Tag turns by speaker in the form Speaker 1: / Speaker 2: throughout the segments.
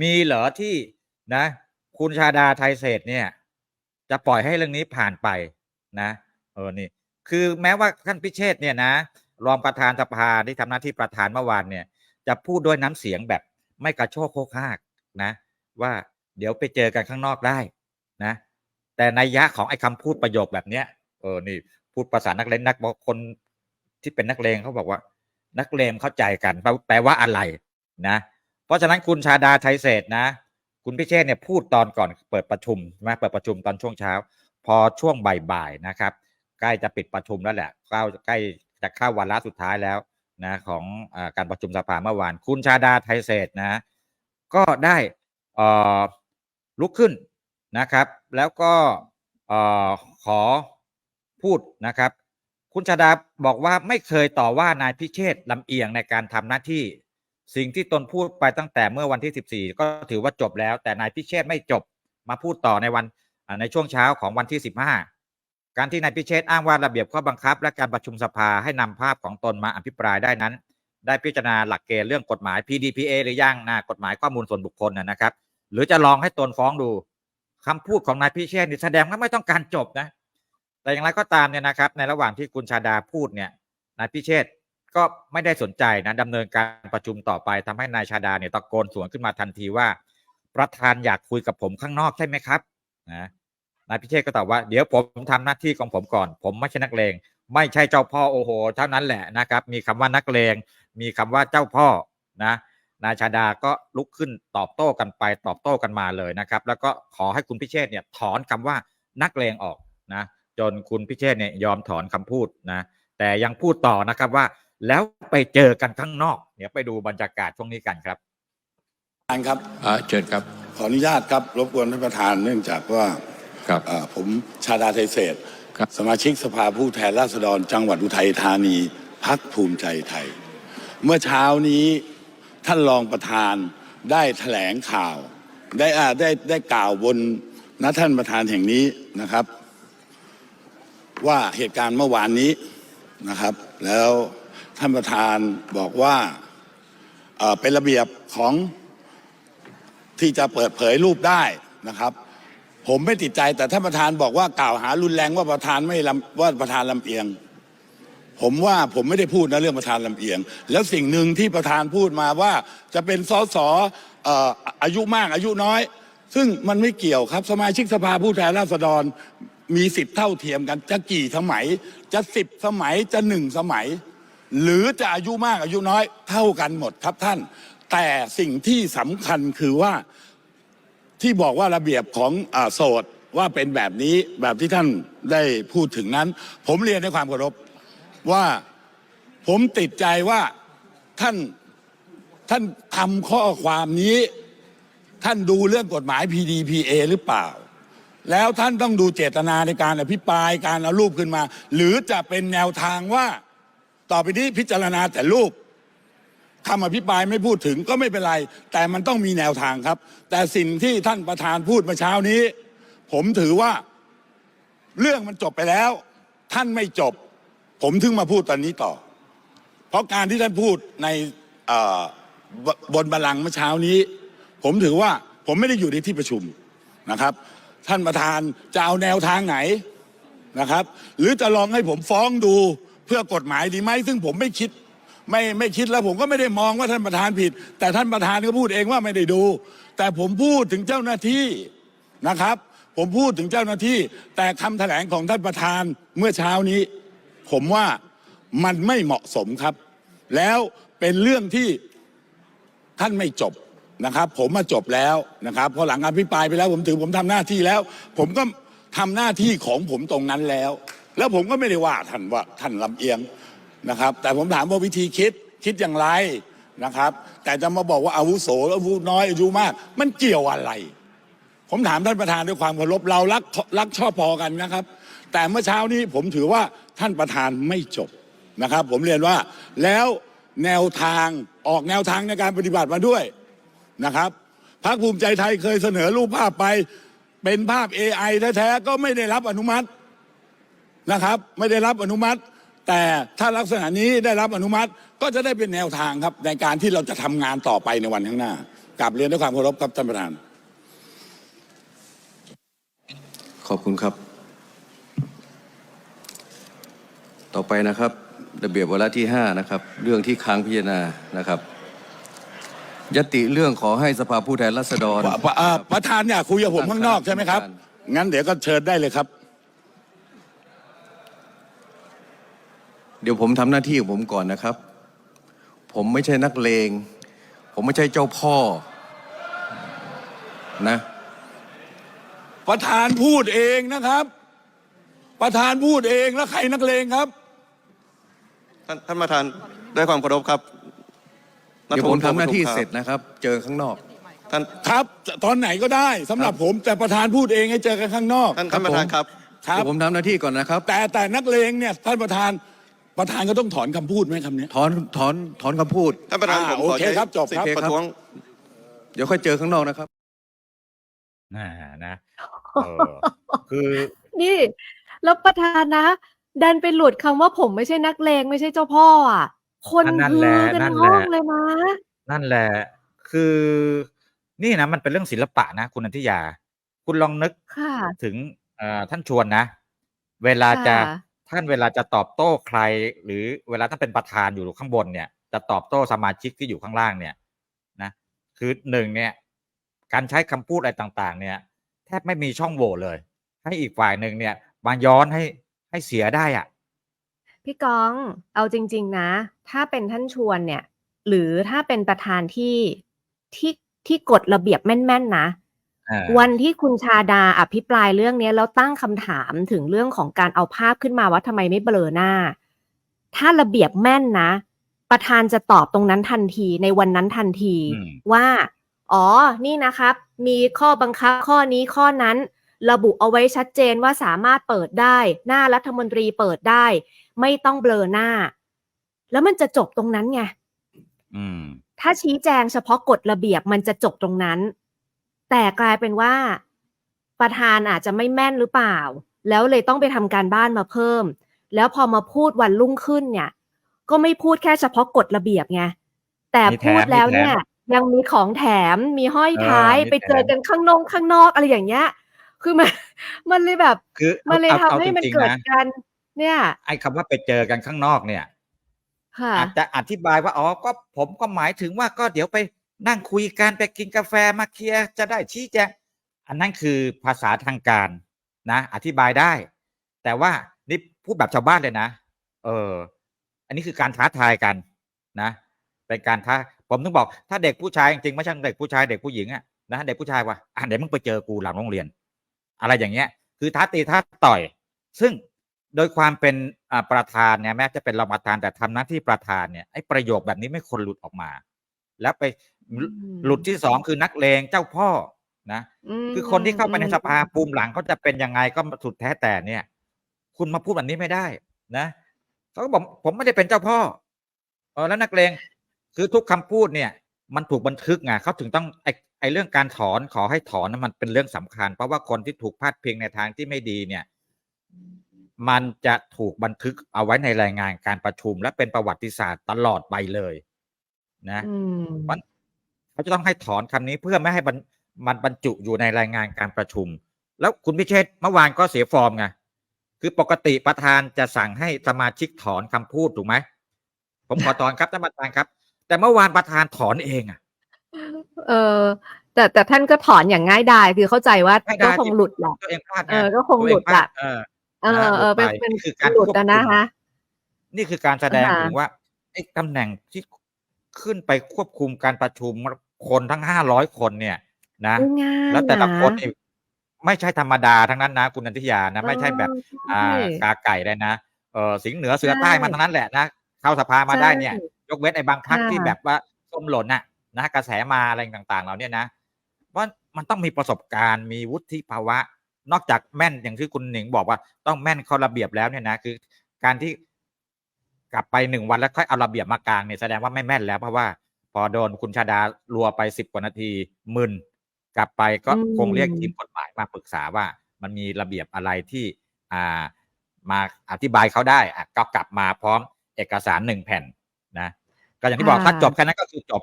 Speaker 1: มีเหรอที่นะ คุณชาดาไทยเศรษฐ์เนี่ย จะปล่อยให้เรื่องนี้ผ่านไปนะเออนี่ คือแม้ว่าท่านพิเชษเนี่ยนะรองประธานสภาที่ทำหน้าที่ประธานเมื่อวานเนี่ย จะพูดด้วยน้ำเสียงแบบไม่กระโชกโคกฮากนะ ว่าเดี๋ยวไปเจอกันข้างนอกได้นะ แต่ในยะของไอ้คำพูดประโยคแบบเนี้ยเออนี่พูดภาษานักเลงนักบอกคนที่เป็นนักเลงเขาบอกว่า นักเลงเข้าใจกันแปลว่าอะไรนะ เพราะฉะนั้นคุณชาดาไทยเศรษฐ์นะ คุณพิเชษเนี่ยพูดตอนก่อนเปิดประชุมใช่ไหมเปิดประชุมตอนช่วงเช้า พอช่วงบ่ายๆนะครับ ใกล้จะปิดประชุมแล้วแหละใกล้ใกล้จะเข้าวาระสุดท้ายแล้วนะของอการประชุมสภาเมื่อวาน คุณชาดาไทยเศรษฐ์นะ ก็ได้ลุกขึ้นนะครับ แล้วก็ขอพูดนะครับ คุณชาดาบอกว่าไม่เคยต่อว่านายพิเชษลำเอียงในการทำหน้าที่ สิ่งที่ตนพูดไปตั้งแต่เมื่อวันที่ 14 ก็ถือว่าจบแล้ว แต่นายพิเชษไม่จบมาพูดต่อในวันในช่วงเช้าของวันที่ 15 การที่นายพิเชษอ้างว่าระเบียบข้อบังคับ และการประชุมสภาให้นำภาพของตนมาอภิปรายได้นั้น ได้พิจารณาหลักเกณฑ์เรื่องกฎหมาย PDPA หรือยังนะกฎหมายข้อมูลส่วนบุคคลนะครับ หรือจะลองให้ตนฟ้องดูคำพูดของนายพิเชษนี่แสดงว่าไม่ต้องการจบนะแต่อย่างไรก็ตามเนี่ยนะครับ ในระหว่างที่คุณชาดาพูดเนี่ยนายพิเชษ ก็ไม่ได้สนใจนะดำเนินการประชุมต่อไปทำให้นายชาดาเนี่ยตะโกนสวนขึ้นมาทันทีว่า ประธานอยากคุยกับผมข้างนอกใช่ไหมครับนะนายพิเชษก็ตอบว่าเดี๋ยวผมทำหน้าที่ของผมก่อน ผมไม่ใช่นักเลงไม่ใช่เจ้าพ่อโอโห เท่านั้นแหละนะครับ มีคำว่านักเลงมีคำว่าเจ้าพ่อนะนายชาดาก็ลุกขึ้นตอบโต้กันไปตอบโต้กันมาเลยนะครับ แล้วก็ขอให้คุณพิเชษเนี่ยถอนคำว่านักเลงออกนะจนคุณพิเชษเนี่ยยอมถอนคำพูดนะแต่ยังพูดต่อนะครับว่า แล้วไปเจอกันข้างนอกเดี๋ยวไปดูบรรยากาศช่วงนี้กันครับ
Speaker 2: ท่านครับ
Speaker 3: อ่าเชิญครับ
Speaker 2: ขออนุญาตครับรบกวนท่านประธานเนื่องจากว่า
Speaker 3: ครับ
Speaker 2: เอ่อผมชาดาไทยเศรษฐ์
Speaker 3: ครับ
Speaker 2: สมาชิกสภาผู้แทนราษฎรจังหวัดอุทัยธานีพักภูมิใจไทย เมื่อเช้านี้ท่านรองประธานได้แถลงข่าว ได้อ่าได้ได้กล่าวบนนะท่านประธานแห่งนี้นะครับ ว่าเหตุการณ์เมื่อวานนี้นะครับ แล้ว ท่านประธานบอกว่าเป็นระเบียบของที่จะเปิดเผยรูปได้นะครับ ผมไม่ติดใจแต่ท่านประธานบอกว่ากล่าวหารุนแรงว่าประธานไม่ลำว่าประธานลำเอียง ผมว่าผมไม่ได้พูดนะเรื่องประธานลำเอียง แล้วสิ่งหนึ่งที่ประธานพูดมาว่าจะเป็นสสเอ่ออายุมากอายุน้อย ซึ่งมันไม่เกี่ยวครับ สมาชิกสภาผู้แทนราษฎรมีสิทธิ์เท่าเทียมกันจะกี่สมัย จะสิบสมัยจะหนึ่งสมัย หรือจะอายุมากอายุน้อยเท่ากันหมดครับท่าน แต่สิ่งที่สำคัญคือว่าที่บอกว่าระเบียบของอโสดว่าเป็นแบบนี้แบบที่ท่านได้พูดถึงนั้น ผมเรียนในความเคารพว่าผมติดใจว่าท่านท่านทำข้อความนี้ ท่านดูเรื่องกฎหมาย PDPA หรือเปล่า แล้วท่านต้องดูเจตนาในการอภิปรายการเอารูปขึ้นมา หรือจะเป็นแนวทางว่า ต่อไปนี้พิจารณาแต่รูปคำอภิปรายไม่พูดถึงก็ไม่เป็นไร แต่มันต้องมีแนวทางครับ แต่สิ่งที่ท่านประธานพูดเมื่อเช้านี้ ผมถือว่าเรื่องมันจบไปแล้ว ท่านไม่จบ ผมถึงมาพูดตอนนี้ต่อ เพราะการที่ท่านพูดในบนบัลลังก์เมื่อเช้านี้ ผมถือว่าผมไม่ได้อยู่ในที่ประชุมนะครับ ท่านประธานจะเอาแนวทางไหนนะครับ หรือจะลองให้ผมฟ้องดู พื่อกฎหมายดีไหมซึ่งผมไม่คิดไม่ไม่คิดแล้วผมก็ไม่ได้มองว่าท่านประธานผิด แต่ท่านประธานก็พูดเองว่าไม่ได้ดู แต่ผมพูดถึงเจ้าหน้าที่นะครับ ผมพูดถึงเจ้าหน้าที่ แต่คำแถลงของท่านประธานเมื่อเช้านี้ ผมว่ามันไม่เหมาะสมครับ แล้วเป็นเรื่องที่ท่านไม่จบนะครับ ผมมาจบแล้วนะครับพอหลังอภิปรายไปแล้ว ผมถือผมทำหน้าที่แล้ว ผมก็ทำหน้าที่ของผมตรงนั้นแล้ว แล้วผมก็ไม่ได้ว่าท่านว่าท่านลำเอียงนะครับ แต่ผมถามว่าวิธีคิดคิดอย่างไรนะครับ แต่จะมาบอกว่าอาวุโสอาวุน้อยอายุมาก มันเกี่ยวอะไร ผมถามท่านประธานด้วยความเคารพเรารักรักชอบพอกันนะครับ แต่เมื่อเช้านี้ผมถือว่าท่านประธานไม่จบนะครับ ผมเรียนว่าแล้วแนวทางออกแนวทางในการปฏิบัติมาด้วยนะครับพรรคภูมิใจไทยเคยเสนอรูปภาพไป เป็นภาพ AI แท้ๆก็ไม่ได้รับอนุมัติ นะครับ ไม่ได้รับอนุมัติ แต่ถ้าลักษณะนี้ได้รับอนุมัติก็จะได้เป็นแนวทางครับ ในการที่เราจะทำงานต่อไปในวันข้างหน้ากลับเรียนด้วยความเคารพครับท่านประธาน
Speaker 3: ขอบคุณครับ ต่อไปนะครับระเบียบวาระที่ 5 นะครับ เรื่องที่ค้างพิจารณานะครับยติเรื่องขอให้สภาผู้แทนราษฎร
Speaker 2: ปะอ่าประธานเนี่ยคุยกับผมข้างนอกใช่ไหมครับ งั้นเดี๋ยวก็เชิญได้เลยครับ
Speaker 3: เดี๋ยวผมทำหน้าที่ของผมก่อนนะครับ ผมไม่ใช่นักเลง ผมไม่ใช่เจ้าพ่อนะ
Speaker 2: ประธานพูดเองนะครับ ประธานพูดเองแล้วใครนักเลงครับ
Speaker 4: ท่านท่านประธานด้วยความเคารพครับ
Speaker 3: เดี๋ยวผมทำหน้าที่
Speaker 4: คบ
Speaker 3: เสร็จนะครับ เจอข้างนอก
Speaker 4: ท่าน
Speaker 2: ครับ ตอนไหนก็ได้สำหรับผมแต่ประธานพูดเองให้เจอกันข้างนอก
Speaker 4: ท่าน
Speaker 3: ครั
Speaker 4: ท่า
Speaker 3: บ
Speaker 4: นประธาน
Speaker 3: ผม
Speaker 4: ครับ
Speaker 2: ครับ
Speaker 3: เดี๋ยวผมทำหน้าที่ก่อนนะครับ
Speaker 2: แต่แต่นักเลงเนี่ยท่านประธาน ประธานก็ต้องถอนคำพูดไหมคำเนี้ย
Speaker 3: ถอนถอนถอนคำพูด
Speaker 4: ท่านประธาน
Speaker 2: อ่า
Speaker 4: ผม
Speaker 2: โอ
Speaker 4: ขอ
Speaker 2: เค
Speaker 4: ใช้
Speaker 2: ครับจบ
Speaker 4: สิท
Speaker 2: ครับ
Speaker 4: ธิ์ประท้วง
Speaker 3: เดี๋ยวค่อยเจอข้างนอกนะครับ
Speaker 1: อ่านะเออคือ
Speaker 5: นี่ แล้วประธานนะ ดันไปหลุดคำว่าผมไม่ใช่นักเลงไม่ใช่เจ้าพ่ออะ คน
Speaker 1: นั่น
Speaker 5: ฮื
Speaker 1: แหละ
Speaker 5: อกัน
Speaker 1: นั่น
Speaker 5: ห้
Speaker 1: แห
Speaker 5: อ
Speaker 1: ละ
Speaker 5: งเลยนะ
Speaker 1: นั่นแหละ คือ นี่นะ มันเป็นเรื่องศิลปะนะ คุณนันทิยา คุณลองนึก
Speaker 5: ค่ะ
Speaker 1: ถึงเอ่อท่านชวนนะ เวลาจะ
Speaker 5: ค่ะ
Speaker 1: ท่านเวลาจะตอบโต้ใคร หรือเวลาท่านเป็นประธานอยู่ข้างบนเนี่ย จะตอบโต้สมาชิกที่อยู่ข้างล่างเนี่ยนะคือหนึ่งเนี่ย การใช้คำพูดอะไรต่าง ๆ เนี่ย แทบไม่มีช่องโหว่เลย ให้อีกฝ่ายหนึ่งเนี่ยมาย้อนให้ให้เสียได้อะ
Speaker 5: พี่กองเอาจริง ๆ นะ ถ้าเป็นท่านชวนเนี่ย หรือถ้าเป็นประธานที่ที่ที่กฎระเบียบแม่น ๆ นะ
Speaker 1: อ่า
Speaker 5: วันที่คุณชาดาอภิปรายเรื่องเนี้ย แล้วตั้งคำถามถึงเรื่องของการเอาภาพขึ้นมาว่าทำไมไม่เบลอหน้า ถ้าระเบียบแม่นนะ ประธานจะตอบตรงนั้นทันทีในวันนั้นทันที
Speaker 1: อืม
Speaker 5: ว่า อ๋อ นี่นะครับ มีข้อบังคับข้อนี้ข้อนั้น ระบุเอาไว้ชัดเจนว่าสามารถเปิดได้ หน้ารัฐมนตรีเปิดได้ ไม่ต้องเบลอหน้า แล้วมันจะจบตรงนั้นไง
Speaker 1: อืม
Speaker 5: ถ้าชี้แจงเฉพาะกฎระเบียบมันจะจบตรงนั้น แต่กลายเป็นว่าประธานอาจจะไม่แม่นหรือเปล่า แล้วเลยต้องไปทำการบ้านมาเพิ่ม แล้วพอมาพูดวันรุ่งขึ้นเนี่ย ก็ไม่พูดแค่เฉพาะกฎระเบียบไงแต่
Speaker 1: มีแถม
Speaker 5: พูดแล้ว
Speaker 1: มีแถม
Speaker 5: เนี่ย ยังมีของแถมมีห้อย
Speaker 1: เออ
Speaker 5: ท้าย
Speaker 1: มี
Speaker 5: ไปเจอ
Speaker 1: แถม
Speaker 5: กันข้างนอกข้างนอกอะไรอย่างเงี้ยคือมันมันเลยแบบ
Speaker 1: คือ
Speaker 5: มันเลย
Speaker 1: อา
Speaker 5: ทำ
Speaker 1: อา
Speaker 5: ให้มัน
Speaker 1: จริงๆ
Speaker 5: เกิด
Speaker 1: นะ
Speaker 5: การเนี่ย
Speaker 1: ไอ้คำว่าไปเจอกันข้างนอกเนี่ย
Speaker 5: ค่ะ
Speaker 1: อาจจะอธิบายว่าอ๋อก็ผมก็หมายถึงว่าก็เดี๋ยวไป นั่งคุยกันไปกินกาแฟมาเคลียร์จะได้ชี้แจงอันนั้นคือภาษาทางการนะ อธิบายได้ แต่ว่านี่พูดแบบชาวบ้านเลยนะ เออ อันนี้คือการท้าทายกันนะเป็นการท้าผมถึงบอกถ้าเด็กผู้ชายจริงไม่ใช่เด็กผู้ชายเด็กผู้หญิงอะนะเด็กผู้ชายว่าอะเดี๋ยวมึงไปเจอกูหลังโรงเรียน อะไรอย่างเงี้ย คือท้าตีท้าต่อย ซึ่งโดยความเป็นประธานเนี่ยแม้จะเป็นรองประธานแต่ทำหน้าที่ประธานเนี่ยไอ้ประโยคแบบนี้ไม่ควรหลุดออกมา แล้วไป
Speaker 5: อืม
Speaker 1: หลุดที่สองคือนักเลงเจ้าพ่อนะ
Speaker 5: ม
Speaker 1: คือคนที่เข้าไปใน
Speaker 5: อืม
Speaker 1: สภาปูมหลังเขาจะเป็นยังไงก็สุดแท้แต่เนี่ย คุณมาพูดแบบนี้ไม่ได้นะเขาก็บอกผมไม่ได้เป็นเจ้าพ่อเออแล้วนักเลงคือทุกคำพูดเนี่ย มันถูกบันทึกไงเขาถึงต้องไอไอเรื่องการถอนขอให้ถอนนะมันเป็นเรื่องสำคัญ เพราะว่าคนที่ถูกพาดพิงในทางที่ไม่ดีเนี่ย มันจะถูกบันทึกเอาไว้ในรายงานการประชุม และเป็นประวัติศาสตร์ตลอดไปเลย นะ
Speaker 5: อืม
Speaker 1: มันเขาจะต้องให้ถอนคำนี้เพื่อไม่ให้มันมันบรรจุอยู่ในรายงานการประชุม แล้วคุณพิเชษฐ์เมื่อวานก็เสียฟอร์มไงคือปกติประธานจะสั่งให้สมาชิกถอนคำพูดถูกไหมผมขอถอนครับท่านประธานครับ แต่เมื่อวานประธานถอนเองอะ
Speaker 5: เออแต่แต่ท่านก็ถอนอย่างง่ายดายคือเข้าใจว่า
Speaker 1: ง่ายดาย
Speaker 5: ก็คงหลุดแหละ
Speaker 1: ตัวเองพลาดไง
Speaker 5: เออก็คง
Speaker 1: ตัว
Speaker 5: หลุ
Speaker 1: เอง
Speaker 5: ด
Speaker 1: พลา
Speaker 5: อะ
Speaker 1: เออ
Speaker 5: เออเออเป็น
Speaker 1: หลุดไป
Speaker 5: เป็น
Speaker 1: นี่คือการ
Speaker 5: หลุด
Speaker 1: ควบคุ
Speaker 5: อะ
Speaker 1: ม
Speaker 5: นะคะ
Speaker 1: นี่คือการแสดง
Speaker 5: ค่ะ
Speaker 1: ถึงว่าไอ้ตำแหน่งที่ ขึ้นไปควบคุมการประชุมคนทั้งห้าร้อยคนเนี่ยนะ
Speaker 5: ไม่ง่าย
Speaker 1: แล้วแต่ละ
Speaker 5: นะ
Speaker 1: คนนี่ไม่ใช่ธรรมดาทั้งนั้นนะ คุณนันทิยานะไม่ใช่แบบ
Speaker 5: เออ
Speaker 1: อ่า
Speaker 5: ใช่
Speaker 1: กาไก่เลยนะเออสิงห์เหนือเสือ
Speaker 5: ใช่
Speaker 1: ใต้มาทั้งนั้นแหละนะเข้าสภามาได้เนี่ย
Speaker 5: ใช่
Speaker 1: ยกเว้นไอ้บางพัก
Speaker 5: ค่ะ
Speaker 1: ที่แบบว่าส้มหล่นน่ะนะกระแสมาอะไรต่างๆเราเนี่ยนะว่ามันต้องมีประสบการณ์มีวุฒิภาวะ นอกจากแม่นอย่างที่คุณหนิงบอกว่าต้องแม่นเข้าระเบียบแล้วเนี่ยนะคือ การที่ กลับไปหนึ่งวันแล้วค่อยเอาระเบียบมากลางเนี่ยแสดงว่าไม่แม่นแล้วเพราะว่า พอโดนคุณชาดารัวไปสิบกว่านาทีมึนกลับไปก็
Speaker 5: อืม
Speaker 1: คงเรียกทีมกฎหมายมาปรึกษาว่า มันมีระเบียบอะไรที่อ่ามาอธิบายเขาได้อะก็กลับมาพร้อมเอกสารหนึ่งแผ่นนะก็อย่างที่บอก
Speaker 5: ค่ะ
Speaker 1: ถ้าจบแค่นั้นก็คือจบ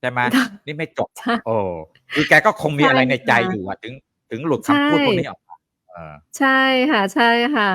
Speaker 1: ใช่ช่ไหม
Speaker 5: ค่ะ
Speaker 1: นี่ไม่จบ
Speaker 5: ใช่
Speaker 1: โอ้คือแกก็คงมี
Speaker 5: ใช่
Speaker 1: อะไรในใจ
Speaker 5: ค่ะ
Speaker 1: อยู่อะถึงถึงหลุด
Speaker 5: ใช่
Speaker 1: คำพูดพวกนี้ออกมาเออ
Speaker 5: ใช่ค่ะ ใช่ค่ะ